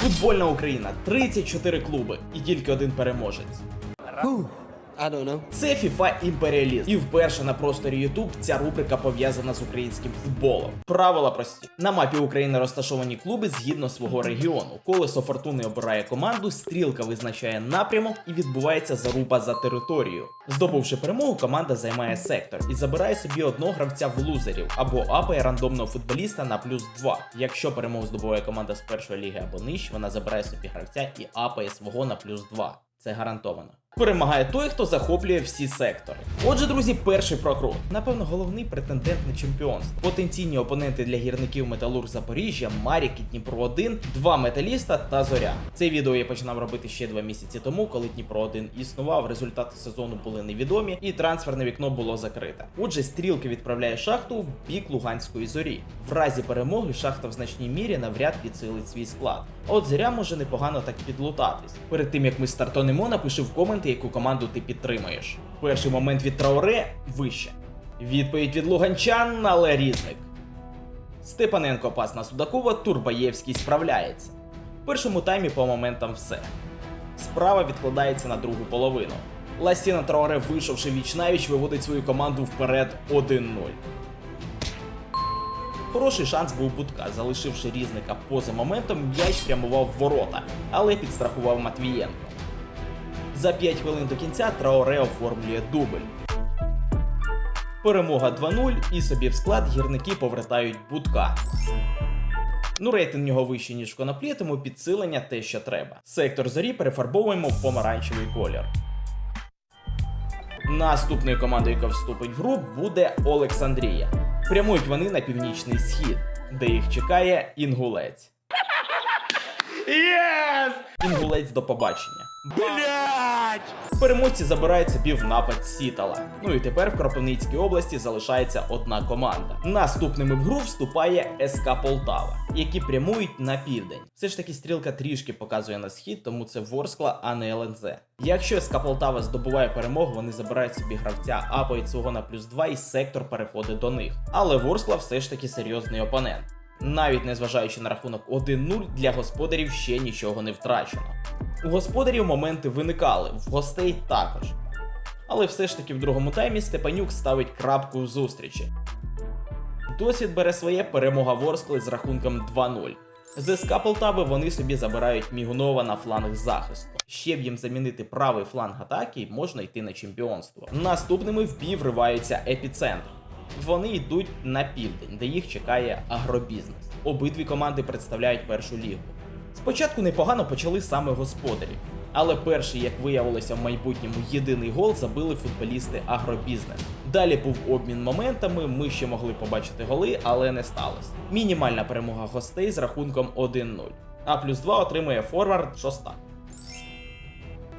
Футбольна Україна. 34 клуби. І тільки один переможець. I don't know. Це FIFA Імперіалізм. І вперше на просторі YouTube ця рубрика пов'язана з українським футболом. Правила прості: на мапі України розташовані клуби згідно свого регіону. Колесо фортуни обирає команду, стрілка визначає напрямок і відбувається заруба за територію. Здобувши перемогу, команда займає сектор і забирає собі одного гравця в лузерів або апає рандомного футболіста на плюс 2. Якщо перемогу здобуває команда з першої ліги або нижче, вона забирає собі гравця і апає свого на плюс 2. Це гарантовано. Перемагає той, хто захоплює всі сектори. Отже, друзі, перший прокрут. Напевно, головний претендент на чемпіонство. Потенційні опоненти для гірників Металург Запоріжжя, Марік і Дніпро 1, два металіста та зоря. Це відео я починав робити ще два місяці тому, коли Дніпро 1 існував, результати сезону були невідомі, і трансферне вікно було закрите. Отже, стрілки відправляє шахту в бік Луганської зорі. В разі перемоги шахта в значній мірі навряд підсилить свій склад. От зоря може непогано так підлутатись. Перед тим як ми стартанемо, напиши в коменти, яку команду ти підтримаєш. Перший момент від Трауре вище. Відповідь від Луганчан, але різник. Степаненко пас на Судакова, Турбаєвський справляється. В першому таймі по моментам все. Справа відкладається на другу половину. Ласіна Трауре, вийшовши віч навіч, виводить свою команду вперед 1-0. Хороший шанс був Будка, залишивши різника поза моментом, м'яч прямував в ворота, але підстрахував Матвієнко. За 5 хвилин до кінця Траоре оформлює дубль. Перемога 2-0 і собі в склад гірники повертають Будка. Ну, рейтинг нього вищий, ніж в коноплі, тому підсилення те, що треба. Сектор зорі перефарбовуємо в помаранчевий колір. Наступною командою, яка вступить в гру, буде Олександрія. Прямують вони на північний схід, де їх чекає інгулець. Інгулець до побачення. Переможці забирають собі в напад Сітала. Ну і тепер в Кропивницькій області залишається одна команда. Наступними в гру вступає СК Полтава, які прямують на південь. Все ж таки стрілка трішки показує на схід, тому це Ворскла, а не ЛНЗ. Якщо СК Полтава здобуває перемогу, вони забирають собі гравця, апають свого на плюс 2 і сектор переходить до них. Але Ворскла все ж таки серйозний опонент. Навіть незважаючи на рахунок 1-0, для господарів ще нічого не втрачено. У господарів моменти виникали, в гостей також. Але все ж таки в другому таймі Степанюк ставить крапку зустрічі. Досвід бере своє перемога Ворскли з рахунком 2-0. З СК Полтави вони собі забирають Мігунова на фланг захисту. Ще б їм замінити правий фланг атаки, можна йти на чемпіонство. Наступними в бій вриваються епіцентр. Вони йдуть на південь, де їх чекає агробізнес. Обидві команди представляють першу лігу. Спочатку непогано почали саме господарі, але перший, як виявилося в майбутньому, єдиний гол забили футболісти агробізнес. Далі був обмін моментами. Ми ще могли побачити голи, але не сталося. Мінімальна перемога гостей з рахунком 1-0. А плюс 2 отримує форвард Шостак.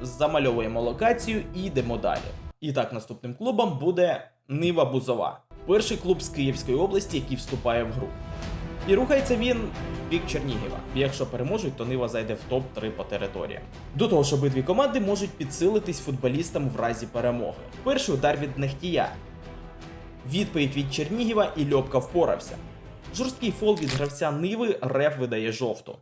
Замальовуємо локацію і йдемо далі. І так, наступним клубом буде Нива Бузова, перший клуб з Київської області, який вступає в гру. І рухається він в бік Чернігіва. Якщо переможуть, то Нива зайде в топ-3 по територіям. До того ж, обидві команди можуть підсилитись футболістам в разі перемоги. Перший удар від Нехтія. Відповідь від Чернігіва і Льопка впорався. Жорсткий фол від гравця Ниви реф видає жовту.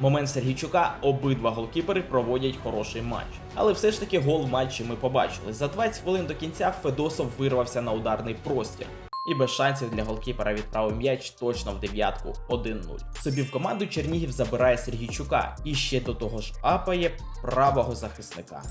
Момент Сергійчука обидва голкіпери проводять хороший матч. Але все ж таки гол в матчі ми побачили. За 20 хвилин до кінця Федосов вирвався на ударний простір. І без шансів для голкіпера відправив м'яч точно в дев'ятку 1-0. Собі в команду Чернігів забирає Сергійчука і ще до того ж апає правого захисника.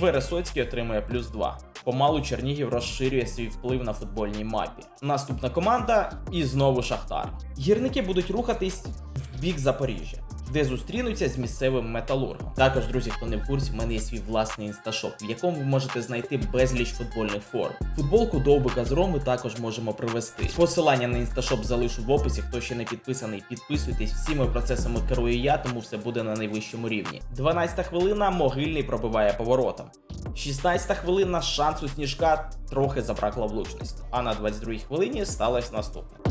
Вересоцький отримує плюс 2. Помалу Чернігів розширює свій вплив на футбольній мапі. Наступна команда і знову Шахтар. Гірники будуть рухатись в бік Запоріжжя де зустрінуться з місцевим металургом. Також, друзі, хто не в курсі, в мене є свій власний інсташоп, в якому ви можете знайти безліч футбольних форм. Футболку довбика з Роми також можемо привезти. Посилання на інсташоп залишу в описі. Хто ще не підписаний, підписуйтесь. Всіми процесами керую я, тому все буде на найвищому рівні. 12 хвилина могильний пробиває поворотом. 16 хвилина шансу сніжка трохи забракло влучності. А на 22 хвилині сталося наступне.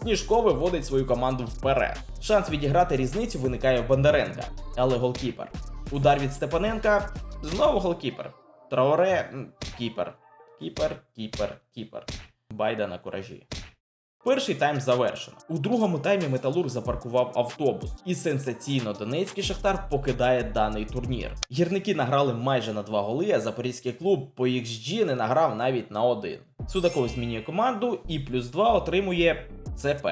Сніжко виводить свою команду вперед. Шанс відіграти різницю виникає в Бондаренка, але голкіпер. Удар від Степаненка. Знову голкіпер. Траоре кіпер. Кіпер, кіпер, кіпер. Байда на куражі. Перший тайм завершено. У другому таймі Металург запаркував автобус, і сенсаційно донецький шахтар покидає даний турнір. Гірники награли майже на два голи, а запорізький клуб по XG не награв навіть на один. Судаков змінює команду і плюс 2 отримує ЦП.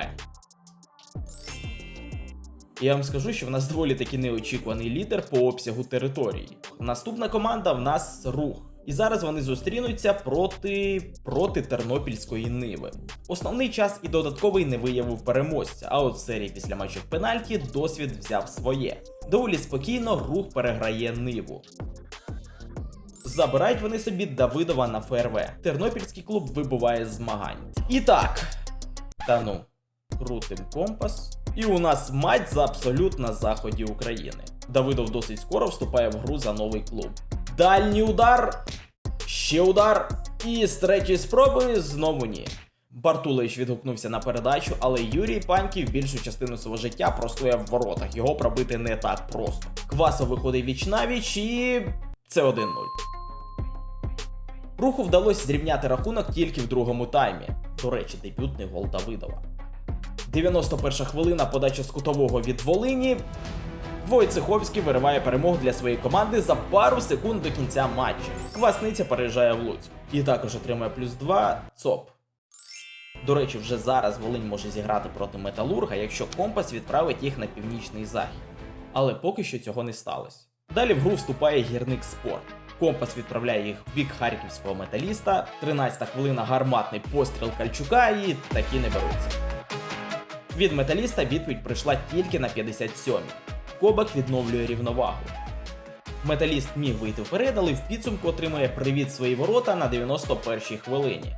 Я вам скажу, що в нас доволі таки неочікуваний лідер по обсягу території. Наступна команда в нас рух. І зараз вони зустрінуться проти проти Тернопільської Ниви. Основний час і додатковий не виявив переможця, а от в серії після матчів пенальті досвід взяв своє. Доволі спокійно рух переграє Ниву. Забирають вони собі Давидова на ФРВ. Тернопільський клуб вибуває з змагань. І так. Та крутим компас. І у нас матч за абсолют на заході України. Давидов досить скоро вступає в гру за новий клуб. Дальній удар. Ще удар. І з третьої спроби знову ні. Бартулович відгукнувся на передачу, але Юрій Паньків більшу частину свого життя простояв в воротах. Його пробити не так просто. Квасов виходить віч навіч і це 1-0. Руху вдалося зрівняти рахунок тільки в другому таймі. До речі, дебютний гол Давидова. 91 хвилина подача з кутового від Волині. Войцеховський вириває перемогу для своєї команди за пару секунд до кінця матчу. Квасниця переїжджає в Луцьк. І також отримує плюс 2 ЦОП. До речі, вже зараз Волинь може зіграти проти Металурга, якщо компас відправить їх на північний захід. Але поки що цього не сталося. Далі в гру вступає гірник спорт. Компас відправляє їх в бік харківського металіста. 13-та хвилина гарматний постріл Кальчука і такі не беруться. Від металіста відповідь прийшла тільки на 57-й. Кобак відновлює рівновагу. Металіст міг вийти вперед, але в підсумку отримує привіт свої ворота на 91-й хвилині.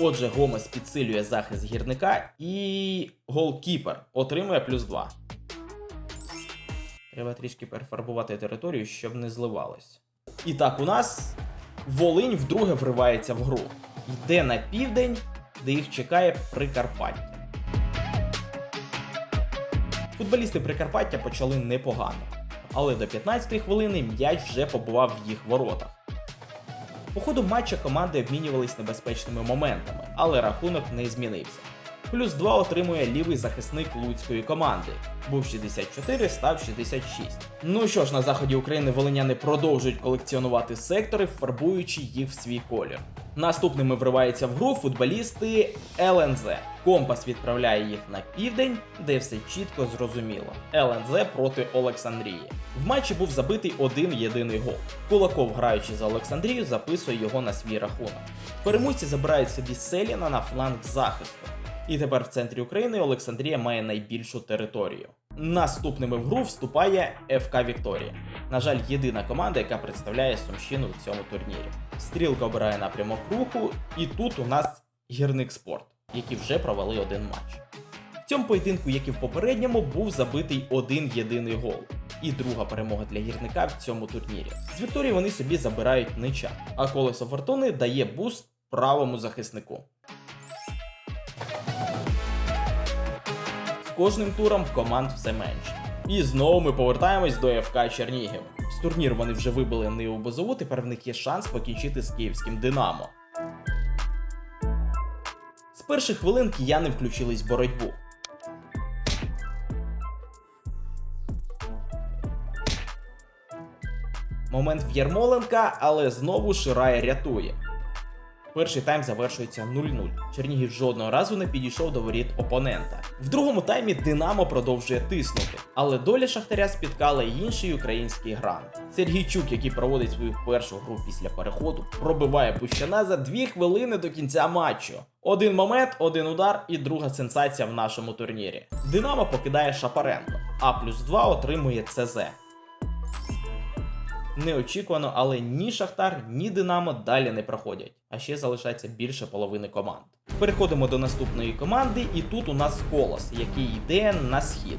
Отже, Гомес підсилює захист гірника і голкіпер отримує плюс 2. Треба трішки перефарбувати територію, щоб не зливалось. І так, у нас Волинь вдруге вривається в гру. Йде на південь, де їх чекає Прикарпаття. Футболісти Прикарпаття почали непогано, але до 15-ї хвилини м'яч вже побував в їх воротах. По ходу матча команди обмінювались небезпечними моментами, але рахунок не змінився. Плюс 2 отримує лівий захисник луцької команди. Був 64, став 66. Ну що ж, на заході України волиняни продовжують колекціонувати сектори, фарбуючи їх в свій колір. Наступними вриваються в гру футболісти ЛНЗ. Компас відправляє їх на південь, де все чітко зрозуміло. ЛНЗ проти Олександрії. В матчі був забитий один єдиний гол. Кулаков, граючи за Олександрію, записує його на свій рахунок. Переможці забирають собі Селіна на фланг захисту. І тепер в центрі України Олександрія має найбільшу територію. Наступними в гру вступає ФК Вікторія. На жаль, єдина команда, яка представляє Сумщину в цьому турнірі. Стрілка обирає напрямок руху, і тут у нас гірник спорт, які вже провели один матч. В цьому поєдинку, як і в попередньому, був забитий один єдиний гол. І друга перемога для гірника в цьому турнірі. З Вікторії вони собі забирають нича, а колесо фортуни дає буст правому захиснику. Кожним туром команд все менше. І знову ми повертаємось до ФК Чернігів. З турніру вони вже вибили Ниву Бозову, тепер в них є шанс покінчити з київським Динамо. З перших хвилин кияни включились в боротьбу. Момент в Ярмоленка, але знову Ширай рятує. Перший тайм завершується 0-0. Чернігів жодного разу не підійшов до воріт опонента. В другому таймі Динамо продовжує тиснути, але доля Шахтаря спіткала й інший український грант. Сергійчук, який проводить свою першу гру після переходу, пробиває Бущана за дві хвилини до кінця матчу. Один момент, один удар і друга сенсація в нашому турнірі. Динамо покидає Шапаренко, а плюс 2 отримує ЦЗ. Неочікувано, але ні Шахтар, ні Динамо далі не проходять, а ще залишається більше половини команд. Переходимо до наступної команди, і тут у нас колос, який йде на схід.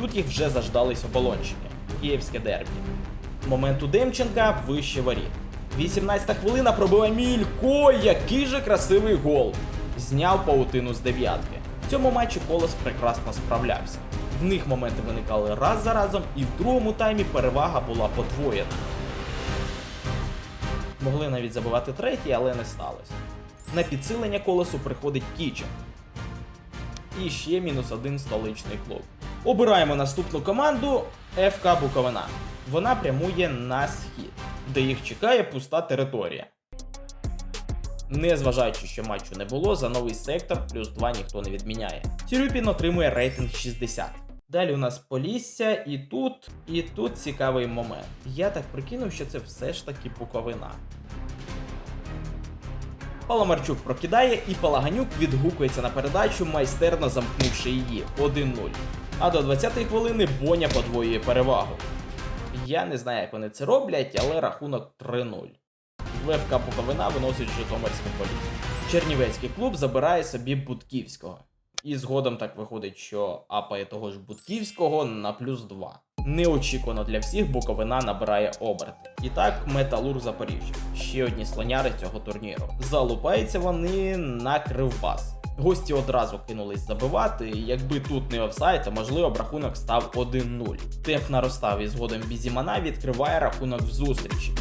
Тут їх вже заждались оболонщики. Київське дербі. Момент у Демченка вище воріт. 18 хвилина пробиває Мілько, який же красивий гол. Зняв паутину з дев'ятки. В цьому матчі колос прекрасно справлявся. В них моменти виникали раз за разом, і в другому таймі перевага була подвоєна. Могли навіть забивати третій, але не сталося. На підсилення колесу приходить Кічен. І ще мінус один столичний клуб. Обираємо наступну команду ФК Буковина. Вона прямує на схід, де їх чекає пуста територія. Незважаючи, що матчу не було, за новий сектор плюс 2 ніхто не відміняє. Цюрюпін отримує рейтинг 60. Далі у нас Полісся, і тут, і тут цікавий момент. Я так прикинув, що це все ж таки Буковина. Паламарчук прокидає, і Палаганюк відгукується на передачу, майстерно замкнувши її 1-0. А до 20-ї хвилини Боня подвоює перевагу. Я не знаю, як вони це роблять, але рахунок 3-0. ВФК Буковина виносить Житомирську поліцію. Чернівецький клуб забирає собі Будківського. І згодом так виходить, що апає того ж Будківського на плюс 2. Неочікувано для всіх Буковина набирає оберти. І так, Металург Запоріжжя. Ще одні слоняри цього турніру. Залупаються вони на кривбас. Гості одразу кинулись забивати, якби тут не офсайд, то можливо б рахунок став 1-0. Темп наростав і згодом Бізімана відкриває рахунок в зустрічі.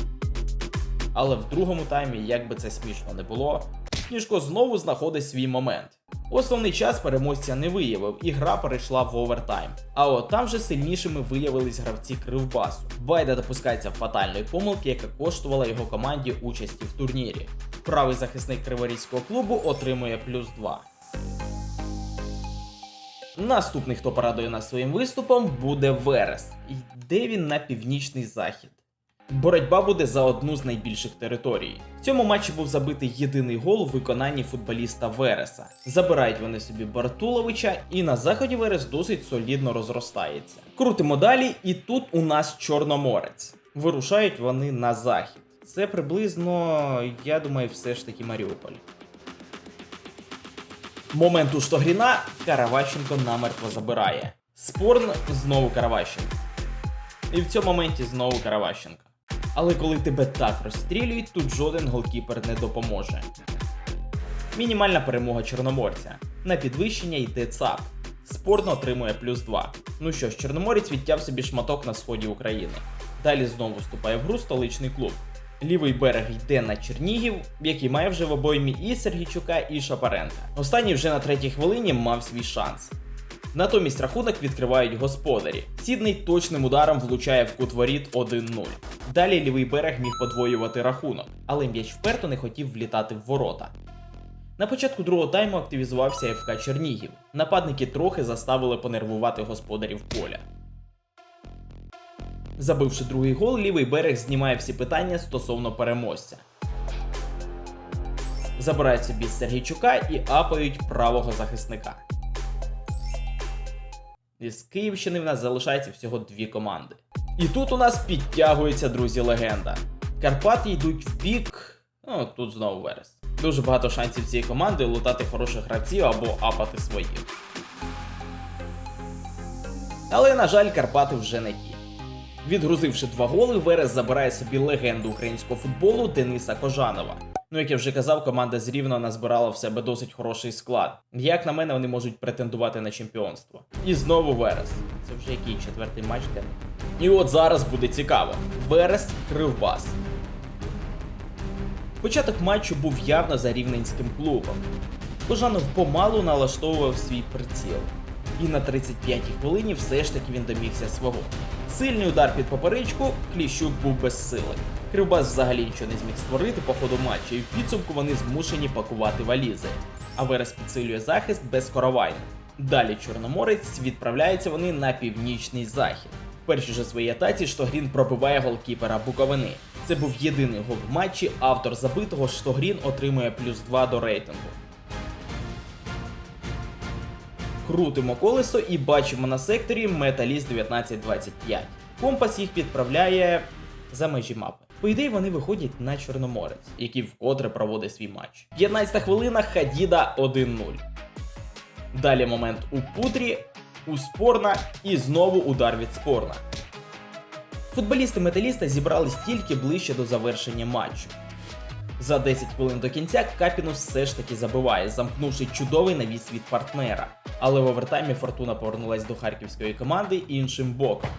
Але в другому таймі, як би це смішно не було, Сніжко знову знаходить свій момент. Основний час переможця не виявив, і гра перейшла в овертайм. А от там же сильнішими виявились гравці Кривбасу. Байда допускається фатальної помилки, яка коштувала його команді участі в турнірі. Правий захисник Криворізького клубу отримує плюс 2. Наступний, хто порадує нас своїм виступом, буде Верес. Йде він на північний захід. Боротьба буде за одну з найбільших територій. В цьому матчі був забитий єдиний гол у виконанні футболіста Вереса. Забирають вони собі Бартуловича, і на заході Верес досить солідно розростається. Крутимо далі, і тут у нас Чорноморець. Вирушають вони на захід. Це приблизно, я думаю, все ж таки Маріуполь. Момент у Штогріна Караващенко намертво забирає. Спорн знову Караващенко. І в цьому моменті знову Караващенка. Але коли тебе так розстрілюють, тут жоден голкіпер не допоможе. Мінімальна перемога чорноморця. На підвищення йде ЦАП. Спорно отримує плюс 2. Ну що ж, Чорноморець відтяв собі шматок на сході України. Далі знову вступає в гру столичний клуб. Лівий берег йде на Чернігів, який має вже в обоймі і Сергійчука, і Шапаренка. Останній вже на третій хвилині мав свій шанс. Натомість рахунок відкривають господарі. Сідний точним ударом влучає в кут воріт 1-0. Далі лівий берег міг подвоювати рахунок, але м'яч вперто не хотів влітати в ворота. На початку другого тайму активізувався ФК Чернігів. Нападники трохи заставили понервувати господарів поля. Забивши другий гол, лівий берег знімає всі питання стосовно переможця. Забирають собі Сергійчука і апають правого захисника. Із Київщини в нас залишається всього дві команди. І тут у нас підтягується, друзі, легенда. Карпати йдуть в бік. Ну, тут знову Верес. Дуже багато шансів цієї команди лутати хороших гравців або апати своїх. Але, на жаль, Карпати вже не ті. Відгрузивши два голи, Верес забирає собі легенду українського футболу Дениса Кожанова. Ну, як я вже казав, команда з Рівно назбирала в себе досить хороший склад. Як на мене, вони можуть претендувати на чемпіонство. І знову Верес. Це вже який четвертий матч для них. І от зараз буде цікаво. Верес Кривбас. Початок матчу був явно за рівненським клубом. Кожанов помалу налаштовував свій приціл. І на 35-й хвилині все ж таки він домігся свого. Сильний удар під поперечку, Кліщук був без сили. Кривбас взагалі нічого не зміг створити по ходу матчу, і в підсумку вони змушені пакувати валізи. А Верес підсилює захист без коровайна. Далі Чорноморець відправляються вони на північний захід. В першій же своїй атаці Штогрін пробиває голкіпера Буковини. Це був єдиний гол в матчі. Автор забитого Штогрін отримує плюс 2 до рейтингу. Крутимо колесо і бачимо на секторі Металіст 1925. Компас їх відправляє за межі мапи. По ідеї, вони виходять на Чорноморець, який вкотре проводить свій матч. 15 хвилина Хадіда 1-0. Далі момент у Путрі, у Спорна і знову удар від Спорна. Футболісти металіста зібрались тільки ближче до завершення матчу. За 10 хвилин до кінця Капінус все ж таки забиває, замкнувши чудовий навіс від партнера. Але в овертаймі Фортуна повернулась до харківської команди іншим боком.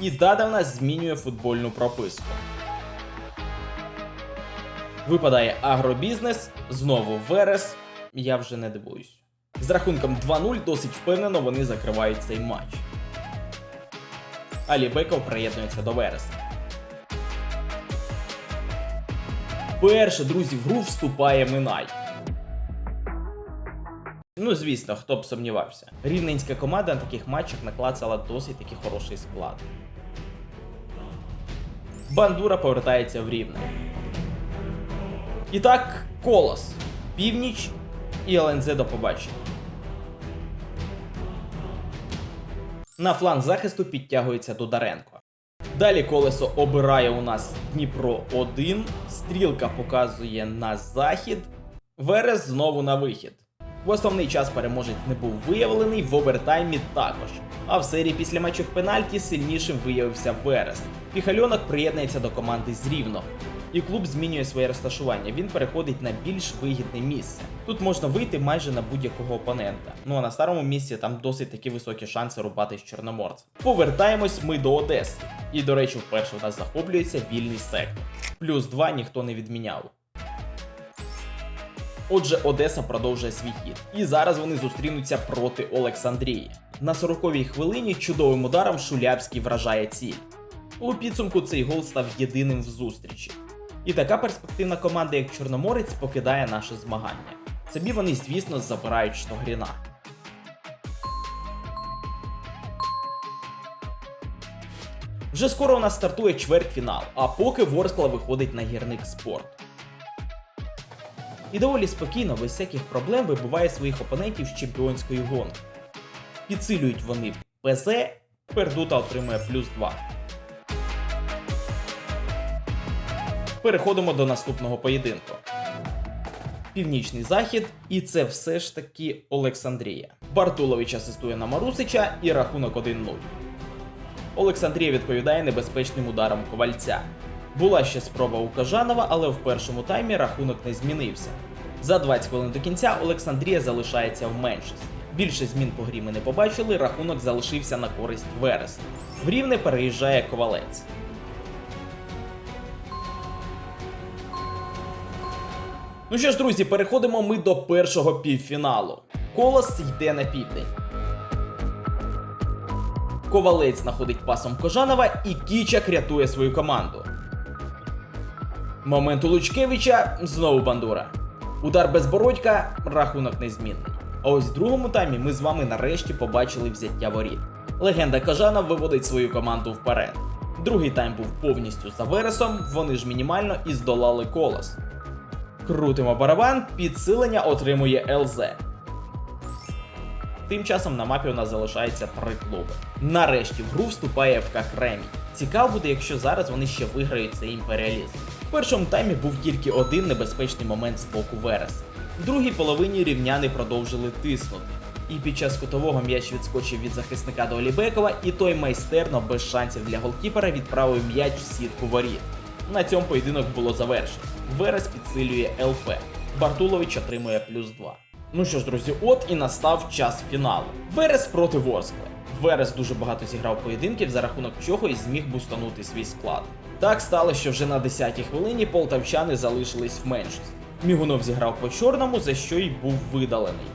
І Дада змінює футбольну прописку. Випадає агробізнес, знову Верес. Я вже не дивуюсь. З рахунком 2-0 досить впевнено вони закривають цей матч. Алібеков приєднується до Вереса. Перше, друзі, в гру вступає Минай. Ну, звісно, хто б сумнівався. Рівненська команда на таких матчах наклацала досить таки хороший склад. Бандура повертається в Рівне. І так, Колос, Північ і ЛНЗ до побачення. На фланг захисту підтягується Дударенко. Далі колесо обирає у нас Дніпро 1, стрілка показує на захід, Верес знову на вихід. В основний час переможець не був виявлений, в овертаймі також. А в серії після матчів пенальті сильнішим виявився Верес. Піхальонок приєднується до команди з Рівного. І клуб змінює своє розташування. Він переходить на більш вигідне місце. Тут можна вийти майже на будь-якого опонента. Ну а на старому місці там досить такі високі шанси рубати з чорноморцем. Повертаємось ми до Одеси. І, до речі, вперше у нас захоплюється вільний сектор. Плюс 2 ніхто не відміняв. Отже, Одеса продовжує свій хід. І зараз вони зустрінуться проти Олександрії. На 40-й хвилині чудовим ударом Шулявський вражає ціль. У підсумку цей гол став єдиним в зустрічі. І така перспективна команда, як Чорноморець, покидає наше змагання. Собі вони, звісно, забирають Штогріна. Вже скоро у нас стартує чвертьфінал, а поки Ворскла виходить на гірник спорт. І доволі спокійно, без всяких проблем вибиває своїх опонентів з чемпіонської гонки. Підсилюють вони ПЗ, Пердута отримує плюс 2. Переходимо до наступного поєдинку. Північний захід, і це все ж таки Олександрія. Бартулович асистує на Марусича і рахунок 1-0. Олександрія відповідає небезпечним ударом ковальця. Була ще спроба у Кажанова, але в першому таймі рахунок не змінився. За 20 хвилин до кінця Олександрія залишається в меншості. Більше змін по грі ми не побачили, рахунок залишився на користь Вереса. В Рівне переїжджає ковалець. Ну що ж, друзі, переходимо ми до першого півфіналу. Колос йде на південь. Ковалець знаходить пасом Кожанова і Кічак рятує свою команду. Момент у Лучкевича знову бандура. Удар безбородька, рахунок незмінний. А ось в другому таймі ми з вами нарешті побачили взяття воріт. Легенда Кажанов виводить свою команду вперед. Другий тайм був повністю за Вересом, вони ж мінімально і здолали колос. Крутимо барабан, підсилення отримує ЛЗ. Тим часом на мапі у нас залишається три клуби. Нарешті в гру вступає ФК Кремінь. Цікаво буде, якщо зараз вони ще виграють цей імперіалізм. В першому таймі був тільки один небезпечний момент з боку Вереса. В другій половині рівняни продовжили тиснути. І під час кутового м'яч відскочив від захисника до Олібекова, і той майстерно без шансів для голкіпера відправив м'яч в сітку воріт. На цьому поєдинок було завершено. Верес підсилює ЛП. Бартулович отримує плюс 2. Ну що ж, друзі, от і настав час фіналу. Верес проти Ворскли. Верес дуже багато зіграв поєдинків, за рахунок чого і зміг бустанути свій склад. Так стало, що вже на 10-й хвилині полтавчани залишились в меншості. Мігунов зіграв по чорному, за що й був видалений.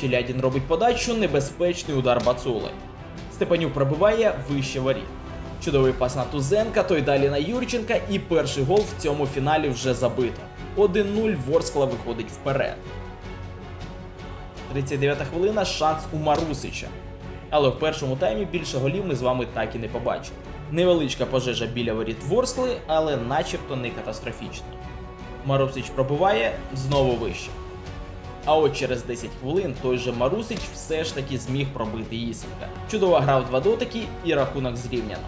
Челядін робить подачу, небезпечний удар Бацули. Степанюк пробиває вище воріт. Чудовий пас на Тузенка, той далі на Юрченка, і перший гол в цьому фіналі вже забито. 1-0 Ворскла виходить вперед. 39 хвилина шанс у Марусича. Але в першому таймі більше голів ми з вами так і не побачили. Невеличка пожежа біля воріт Ворскли, але начебто не катастрофічна. Марусич пробиває знову вище. А от через 10 хвилин той же Марусич все ж таки зміг пробити Ісенка. Чудово грав два дотики і рахунок зрівняно.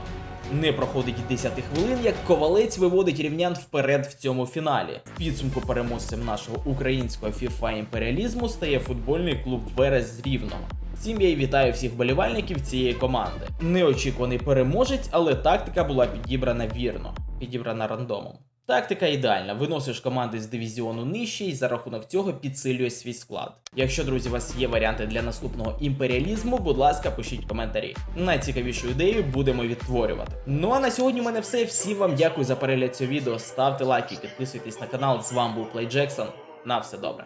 Не проходить 10 хвилин, як ковалець виводить рівнян вперед в цьому фіналі. В підсумку переможцем нашого українського FIFA імперіалізму стає футбольний клуб Верес з Рівного. Всім я й вітаю всіх болівальників цієї команди. Неочікуваний переможець, але тактика була підібрана вірно, підібрана рандомом. Тактика ідеальна. Виносиш команди з дивізіону нижче і за рахунок цього підсилює свій склад. Якщо, друзі, у вас є варіанти для наступного імперіалізму, будь ласка, пишіть коментарі. Найцікавішу ідею будемо відтворювати. Ну а на сьогодні у мене все. Всім вам дякую за перегляд цього відео. Ставте лайки, підписуйтесь на канал. З вами був Плей Джексон. На все добре.